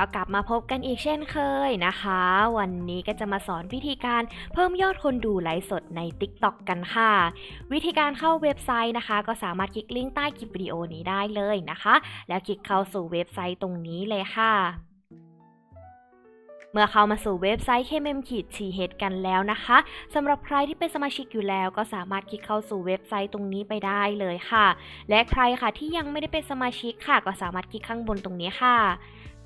ก็กลับมาพบกันอีกเช่นเคยนะคะ วันนี้ก็จะมาสอนวิธีการเพิ่มยอดคนดูไลฟ์สดใน TikTok กันค่ะ วิธีการเข้าเว็บไซต์นะคะ ก็สามารถคลิกลิงก์ใต้คลิปวิดีโอนี้ได้เลยนะคะ แล้วคลิกเข้าสู่เว็บไซต์ตรงนี้เลยค่ะเมื่อเข้ามาสู่เว็บไซต์ KMM ขีด TH กันแล้วนะคะสำหรับใครที่เป็นสมาชิกอยู่แล้ว ก็สามารถคลิกเข้าสู่เว็บไซต์ตรงนี้ไปได้เลยค่ะ และใครค่ะที่ยังไม่ได้เป็นสมาชิกค่ะ ก็สามารถคลิกข้างบนตรงนี้ค่ะ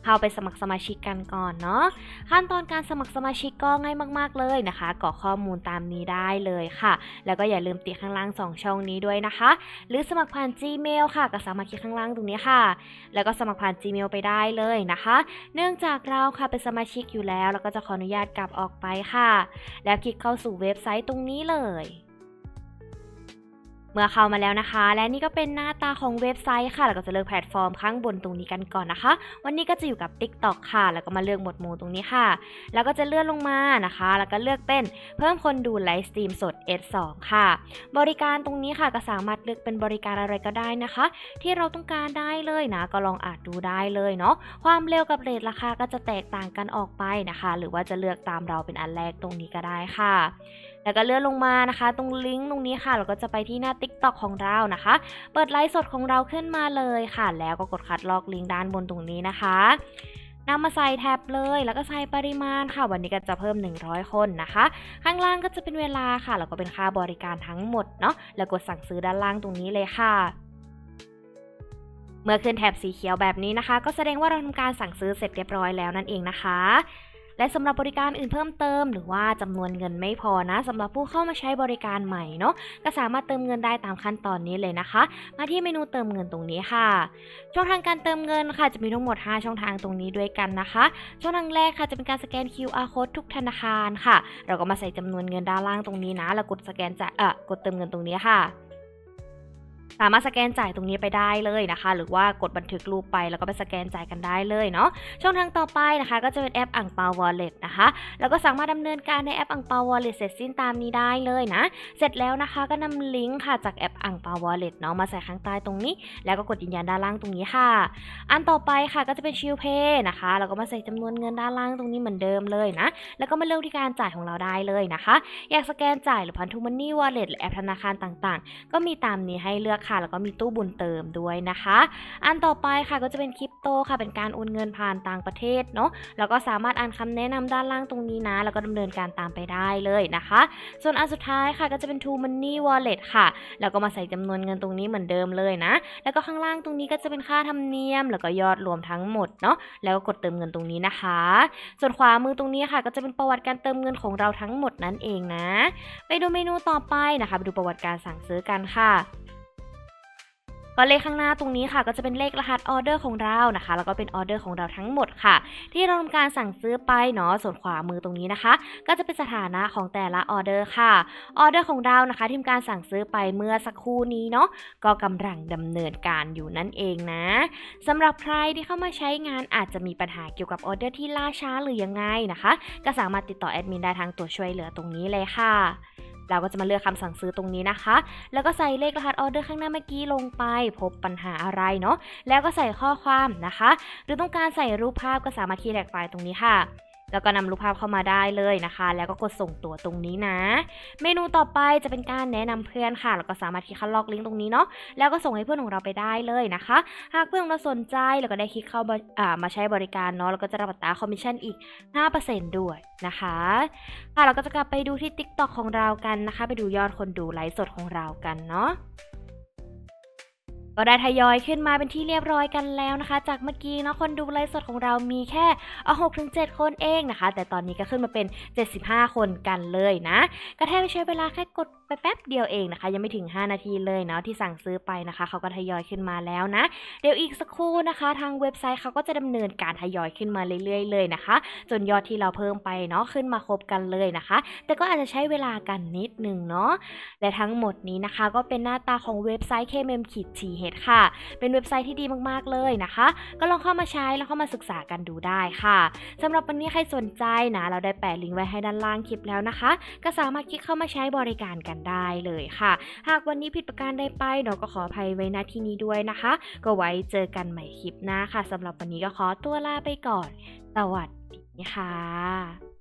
เข้าไปสมัครสมาชิกกันก่อนเนาะขั้นตอนการสมัครสมาชิกก็ง่ายมาก ๆเลยนะคะกรอกข้อมูลตามนี้ได้เลยค่ะ แล้วก็อย่าลืมติดข้างล่าง 2 ช่องนี้ด้วยนะคะ หรือสมัครผ่าน Gmail ค่ะก็สามารถคลิกข้างล่างตรงนี้ค่ะ แล้วก็สมัครผ่าน Gmail ไปได้เลยนะคะ เนื่องจากเราค่ะเป็นสมาชิกอยู่แล้ว แล้วก็จะขออนุญาตกลับออกไปค่ะ แล้วคลิกเข้าสู่เว็บไซต์ตรงนี้เลย เมื่อเข้ามาแล้วนะคะ และนี่ก็เป็นหน้าตาของเว็บไซต์ค่ะ แล้วก็จะเลือกแพลตฟอร์มข้างบนตรงนี้กันก่อนนะคะ วันนี้ก็จะอยู่กับ TikTok ค่ะ แล้วก็มาเลือกหมวดหมู่ตรงนี้ค่ะ แล้วก็จะเลื่อนลงมานะคะ แล้วก็เลือกเป็นเพิ่มคนดูไลฟ์สตรีมสด S2 ค่ะ บริการตรงนี้ค่ะก็สามารถเลือกเป็นบริการอะไรก็ได้นะคะ ที่เราต้องการได้เลยนะ ก็ลองอาจดูได้เลยเนาะ ความเร็วกับเรทราคาก็จะแตกต่างกันออกไปนะคะ หรือว่าจะเลือกตามเราเป็นอันแรกตรงนี้ก็ได้ค่ะ แล้วก็เลื่อนลงมานะคะ ตรงลิงก์ตรงนี้ค่ะ เราก็จะไปที่หน้า TikTok ของเรานะคะ เปิดไลฟ์สดของเราขึ้นมาเลยค่ะ แล้วก็กดคัดลอกลิงก์ด้านบนตรงนี้นะคะนำมาใส่แท็บเลย แล้วก็ใส่ปริมาณค่ะ วันนี้ก็จะเพิ่ม 100 คนนะคะ ข้างล่างก็จะเป็นเวลาค่ะ แล้วก็เป็นค่าบริการทั้งหมดเนาะ แล้วกดสั่งซื้อด้านล่างตรงนี้เลยค่ะ เมื่อขึ้นแถบสีเขียวแบบนี้นะคะ ก็แสดงว่าเราทำการสั่งซื้อเสร็จเรียบร้อยแล้วนั่นเองนะคะ และสำหรับบริการอื่นเพิ่มเติม หรือว่าจำนวนเงินไม่พอนะสำหรับผู้เข้ามาใช้บริการใหม่เนาะก็สามารถเติมเงินได้ตามขั้นตอนนี้เลยนะคะ มาที่เมนูเติมเงินตรงนี้ค่ะ ช่องทางการเติมเงินค่ะจะมีทั้งหมด 5 ช่องทางตรงนี้ด้วยกันนะคะ ช่องทางแรกค่ะจะเป็นการสแกน QR code ทุกธนาคารค่ะ เราก็มาใส่จำนวนเงินด้านล่างตรงนี้นะแล้วกดสแกนจ่ายเอ่อกดเติมเงินตรงนี้ค่ะ สามารถสแกนจ่ายตรงนี้ไปได้เลยนะคะ หรือว่ากดบันทึกรูปไปแล้วก็ไปสแกนจ่ายกันได้เลยเนาะช่องทางต่อไปนะคะ ก็จะเป็นแอปอ่างเปาวอลเล็ตนะคะแล้วก็สามารถดำเนินการในแอปอ่างเปาวอลเล็ตเสร็จสิ้นตามนี้ได้เลยนะ เสร็จแล้วนะคะก็นำลิงก์ค่ะจากแอปอ่างเปาวอลเล็ตเนาะมาใส่ข้างใต้ตรงนี้ แล้วก็กดยืนยันด้านล่างตรงนี้ค่ะ อันต่อไปค่ะก็จะเป็นชิลเพย์นะคะแล้วก็มาใส่จำนวนเงินด้านล่างตรงนี้เหมือนเดิมเลยนะ แล้วก็มาเลือกที่การจ่ายของเราได้เลยนะคะ อยากสแกนจ่ายหรือพันธุมันนี่วอลเล็ตหรือแอปธนาคารต่างๆ ก็มีตามนี้ให้เลือกค่ะ แล้วก็มีตู้บุญเติมด้วยนะคะ อันต่อไปค่ะก็จะเป็นคริปโตค่ะ เป็นการโอนเงินผ่านต่างประเทศเนาะ แล้วก็สามารถอ่านคำแนะนำด้านล่างตรงนี้นะ แล้วก็ดำเนินการตามไปได้เลยนะคะ ส่วนอันสุดท้ายค่ะก็จะเป็น True Money Wallet ค่ะ แล้วก็มาใส่จำนวนเงินตรงนี้เหมือนเดิมเลยนะ แล้วก็ข้างล่างตรงนี้ก็จะเป็นค่าธรรมเนียม แล้วก็ยอดรวมทั้งหมดเนาะ แล้วก็กดเติมเงินตรงนี้นะคะ ส่วนขวามือตรงนี้ค่ะ ก็จะเป็นประวัติการเติมเงินของเราทั้งหมดนั่นเองนะ ไปดูเมนูต่อไปนะคะ ไปดูประวัติการสั่งซื้อกันค่ะ ก็เลขข้างหน้าตรงนี้ค่ะ ก็จะเป็นเลขรหัสออเดอร์ของเรานะคะ แล้วก็เป็นออเดอร์ของเราทั้งหมดค่ะ ที่เราทำการสั่งซื้อไปเนาะส่วนขวามือตรงนี้นะคะ ก็จะเป็นสถานะของแต่ละออเดอร์ค่ะออเดอร์ของเรานะคะที่ทำการสั่งซื้อไปเมื่อสักครู่นี้เนาะก็กำลังดำเนินการอยู่นั่นเองนะสำหรับใครที่เข้ามาใช้งานอาจจะมีปัญหาเกี่ยวกับออเดอร์ที่ล่าช้าหรือยังไงนะคะ ก็สามารถติดต่อแอดมินได้ทางตัวช่วยเหลือตรงนี้เลยค่ะ เราก็จะมาเลือกคำสั่งซื้อตรงนี้นะคะ แล้วก็ใส่เลขรหัสออเดอร์ข้างหน้าเมื่อกี้ลงไป พบปัญหาอะไรเนาะแล้วก็ใส่ข้อความนะคะ หรือต้องการใส่รูปภาพก็สามารถคีย์แท็กไฟล์ตรงนี้ค่ะ แล้วก็นำรูปภาพเข้ามาได้เลยนะคะ แล้วก็กดส่งตัวตรงนี้นะ เมนูต่อไปจะเป็นการแนะนำเพื่อนค่ะ แล้วก็สามารถคลิกเข้าล็อกลิงก์ตรงนี้เนาะ แล้วก็ส่งให้เพื่อนของเราไปได้เลยนะคะ หากเพื่อนของเราสนใจแล้วก็ได้คลิกเข้าบริอ่ามาใช้บริการเนาะ แล้วก็จะรับอัตราคอมมิชชั่นอีก 5%ด้วยนะคะค่ะเราก็จะกลับไปดูที่ TikTok ของเรากันนะคะ ไปดูยอดคนดูไลฟ์สดของเรากันเนาะ ก็ได้ทยอยขึ้นมาเป็นที่เรียบร้อยกันแล้วนะคะ จากเมื่อกี้เนาะคนดูไลฟ์สดของเรามีแค่เอา6ถึง7คนเองนะคะ แต่ตอนนี้ก็ขึ้นมาเป็น 75 คนกันเลยนะ ก็แทบไม่ใช้เวลาแค่กดไปแป๊บเดียวเองนะคะ ยังไม่ถึง 5 นาทีเลยเนาะที่สั่งซื้อไปนะคะเขาก็ทยอยขึ้นมาแล้วนะ เดี๋ยวอีกสักครู่นะคะ ทางเว็บไซต์เขาก็จะดำเนินการทยอยขึ้นมาเรื่อยๆเลยนะคะ จนยอดที่เราเพิ่มไปเนาะขึ้นมาครบกันเลยนะคะ แต่ก็อาจจะใช้เวลากันนิดนึงเนาะและทั้งหมดนี้นะคะ ก็เป็นหน้าตาของเว็บไซต์ KMM ขีด TH ค่ะ เป็นเว็บไซต์ที่ดีมากๆเลยนะคะ ก็ลองเข้ามาใช้แล้วเข้ามาศึกษากันดูได้ค่ะสำหรับวันนี้ใครสนใจนะเราได้แปะลิงก์ไว้ให้ด้านล่างคลิปแล้วนะคะ ก็สามารถคลิกเข้ามาใช้บริการกันกันได้เลยค่ะ หากวันนี้ผิดประการใดไปเนาะก็ขออภัยไว้ณที่นี้ด้วยนะคะ ก็ไว้เจอกันใหม่คลิปหน้าค่ะสำหรับวันนี้ก็ขอตัวลาไปก่อน สวัสดีค่ะ